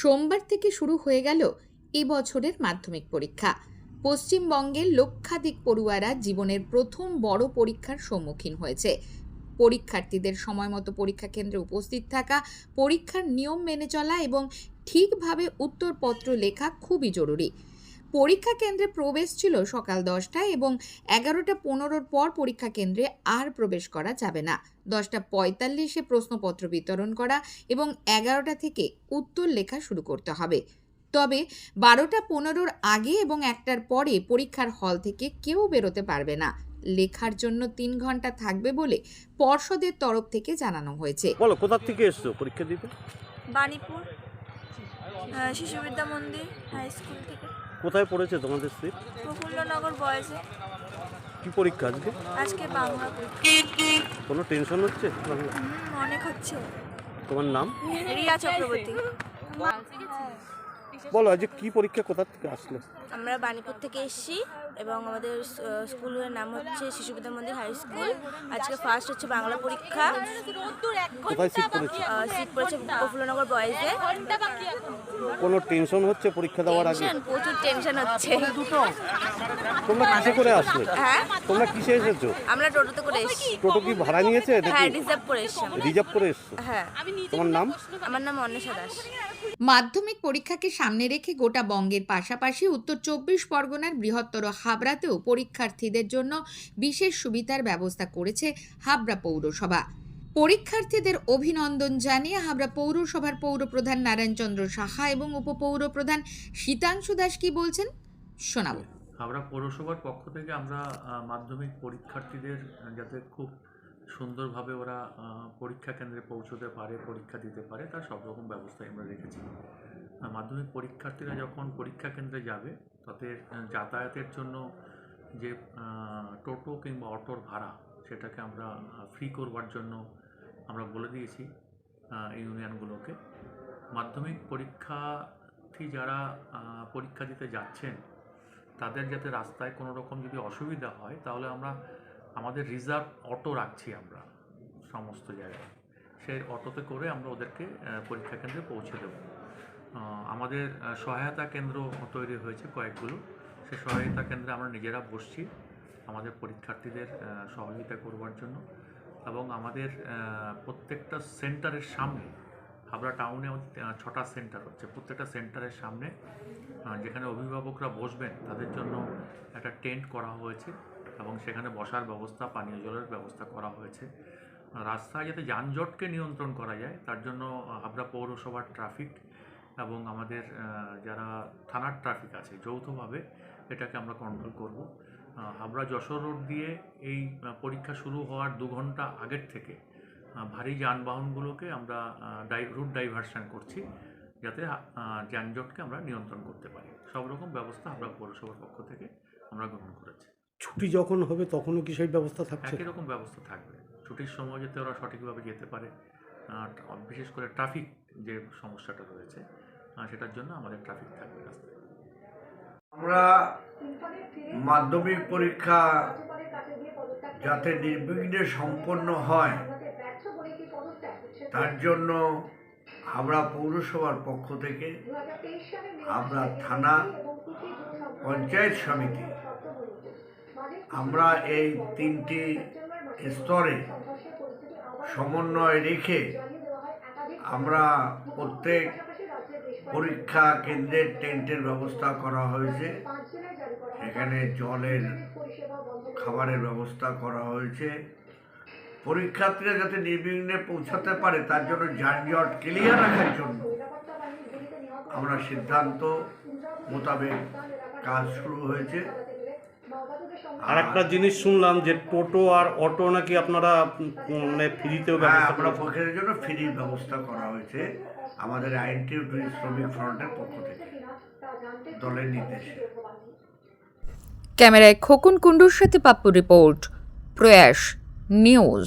সোমবার থেকে শুরু হয়ে গেল এবছরের মাধ্যমিক পরীক্ষা। পশ্চিমবঙ্গের লক্ষাধিক পড়ুয়ারা জীবনের প্রথম বড় পরীক্ষার সম্মুখীন হয়েছে। পরীক্ষার্থীদের সময় মতো পরীক্ষা কেন্দ্রে উপস্থিত থাকা, পরীক্ষার নিয়ম মেনে চলা এবং ঠিকভাবে উত্তরপত্র লেখা খুবই জরুরি। পরীক্ষা কেন্দ্রে প্রবেশ ছিল সকাল দশটায় এবং এগারোটা পনেরোর পর পরীক্ষা কেন্দ্রে আর প্রবেশ করা যাবে না। দশটা পঁয়তাল্লিশে প্রশ্নপত্র বিতরণ করা এবং এগারোটা থেকে উত্তর লেখা শুরু করতে হবে। তবে বারোটা পনেরোর আগে এবং একটার পরে পরীক্ষার হল থেকে কেউ বেরোতে পারবে না। লেখার জন্য তিন ঘণ্টা থাকবে বলে পর্ষদের তরফ থেকে জানানো হয়েছে। বলো কোথা থেকে এসছো পরীক্ষা দিতে? বাণীপুর শিশু বিদ্যা মন্দির হাই স্কুল থেকে। কোথায় পড়েছে তোমাদের সিট প্রফুল্লনগর বয়েসে কি পরীক্ষা আজকে? আজকে বাংলা পরীক্ষা। কোনো টেনশন হচ্ছে বাংলা? অনেক হচ্ছে। তোমার নাম? রিয়া চক্রবর্তী। বলো আজকে কি পরীক্ষা কোথা থেকে আসলে? আমরা বাণীপুর থেকে এসেছি। এবং আমাদের স্কুলের নাম হচ্ছে শিশু বিদ্যা মন্দির হাই স্কুল। আজকে ফার্স্ট হচ্ছে বাংলা পরীক্ষা। সিট পড়েছে? প্রফুল্লনগর বয়েসে কোনো টেনশন হচ্ছে পরীক্ষা দেওয়ার আগে? প্রচুর টেনশন হচ্ছে। তোমরা কিসে করে আসলে? হ্যাঁ? তোমরা কিসে এসেছ? আমরা টোটোতে করে এসেছি। টোটো কি ভাড়া নিয়েছে হ্যাঁ রিজার্ভ করে এসেছি রিজার্ভ করে এসছো? হ্যাঁ। তোমার নাম? আমার নাম অন্বেষা দাস। মাধ্যমিক পরীক্ষাকে সামনে রেখে গোটা বঙ্গের পাশাপাশি উত্তর চব্বিশ পরগনার বৃহত্তর হাবড়াতেও পরীক্ষার্থীদের জন্য বিশেষ সুবিধার ব্যবস্থা করেছে হাবড়া পৌরসভা। পরীক্ষার্থীদের অভিনন্দন জানিয়ে হাবড়া পৌরসভার পৌরপ্রধান নারায়ণচন্দ্র সাহা এবং উপপৌর প্রধান শীতাংশু দাস কি বলছেন? শোনাবো। হাওড়া পৌরসভার পক্ষ থেকে আমরা মাধ্যমিক পরীক্ষার্থীদের যাতে খুব সুন্দরভাবে ওরা পরীক্ষা কেন্দ্রে পৌঁছতে পারে, পরীক্ষা দিতে পারে, তার সব রকম ব্যবস্থাই আমরা রেখেছি। মাধ্যমিক পরীক্ষার্থীরা যখন পরীক্ষা কেন্দ্রে যাবে তাদের যাতায়াতের জন্য যে টোটো কিংবা অটোর ভাড়া, সেটাকে আমরা ফ্রি করবার জন্য আমরা বলে দিয়েছি ইউনিয়নগুলোকে। মাধ্যমিক পরীক্ষার্থী যারা পরীক্ষা দিতে যাচ্ছেন, তাদের যাতে রাস্তায় কোনো রকম যদি অসুবিধা হয়, তাহলে আমরা, আমাদের রিজার্ভ অটো রাখছি আমরা, সমস্ত জায়গায়। সেই অটোতে করে আমরা ওদেরকে পরীক্ষা কেন্দ্রে পৌঁছে দেব। আমাদের সহায়তা কেন্দ্র তৈরি হয়েছে কয়েকগুলো। সেই সহায়তা কেন্দ্রে আমরা নিজেরা বসছি আমাদের পরীক্ষার্থীদের সহযোগিতা করবার জন্য। এবং আমাদের প্রত্যেকটা সেন্টারের সামনে, হাবড়া টাউনে ছটা সেন্টার হচ্ছে। প্রত্যেকটা সেন্টারের সামনে যেখানে অভিভাবকরা বসবেন, তাদের জন্য একটা টেন্ট করা হয়েছে এবং সেখানে বসার ব্যবস্থা, পানীয় জলের ব্যবস্থা করা হয়েছে। রাস্তায় যাতে যানজটকে নিয়ন্ত্রণ করা যায়, তার জন্য হাবড়া পৌরসভার ট্রাফিক এবং আমাদের যারা থানার ট্রাফিক আছে যৌথভাবে এটাকে আমরা কন্ট্রোল করব। হাবড়া যশোর রোড দিয়ে এই পরীক্ষা শুরু হওয়ার দু ঘণ্টা আগের থেকে ভারী যানবাহনগুলোকে আমরা ডাই রুট ডাইভারশন করছি যাতে যানজটকে আমরা নিয়ন্ত্রণ করতে পারি। সব রকম ব্যবস্থা আমরা পৌরসভার পক্ষ থেকে আমরা গ্রহণ করেছি। ছুটি যখন হবে তখনও কি সেই ব্যবস্থা থাকছে? একই রকম ব্যবস্থা থাকবে। ছুটির সময় যাতে ওরা সঠিকভাবে যেতে পারে বিশেষ করে ট্রাফিক যে সমস্যাটা রয়েছে সেটার জন্য আমাদের ট্রাফিক থাকবে রাস্তায় আমরা মাধ্যমিক পরীক্ষা যাতে নির্বিঘ্নে সম্পন্ন হয়, তার জন্য হাবড়া পৌরসভার পক্ষ থেকে হাবড়া থানা পঞ্চায়েত সমিতি, আমরা এই তিনটি স্তরে সমন্বয় রেখে আমরা প্রত্যেক পরীক্ষা কেন্দ্রের টেন্টের ব্যবস্থা করা হয়েছে। এখানে জলের খাবারের ব্যবস্থা করা হয়েছে। পরীক্ষার্থীরা যাতে নির্বিঘ্নে পৌঁছাতে পারে, তার জন্য যানজট ক্লিয়ার রাখার জন্য আমরা সিদ্ধান্ত মোতাবেক কাজ শুরু হয়েছে। আর একটা জিনিস শুনলাম যে টোটো আর অটো নাকি আপনারা মানে ফ্রিতেও হ্যাঁ ব্যবস্থা আমরা করেছেন। পক্ষের জন্য ফ্রি ব্যবস্থা করা হয়েছে। আমাদের আইনটি শ্রমিক ফ্রন্টের পক্ষ থেকে দলের নির্দেশে। ক্যামেরায় খোকন কুণ্ডুর সাথে পাপ্পু রিপোর্ট প্রয়াস নিউজ।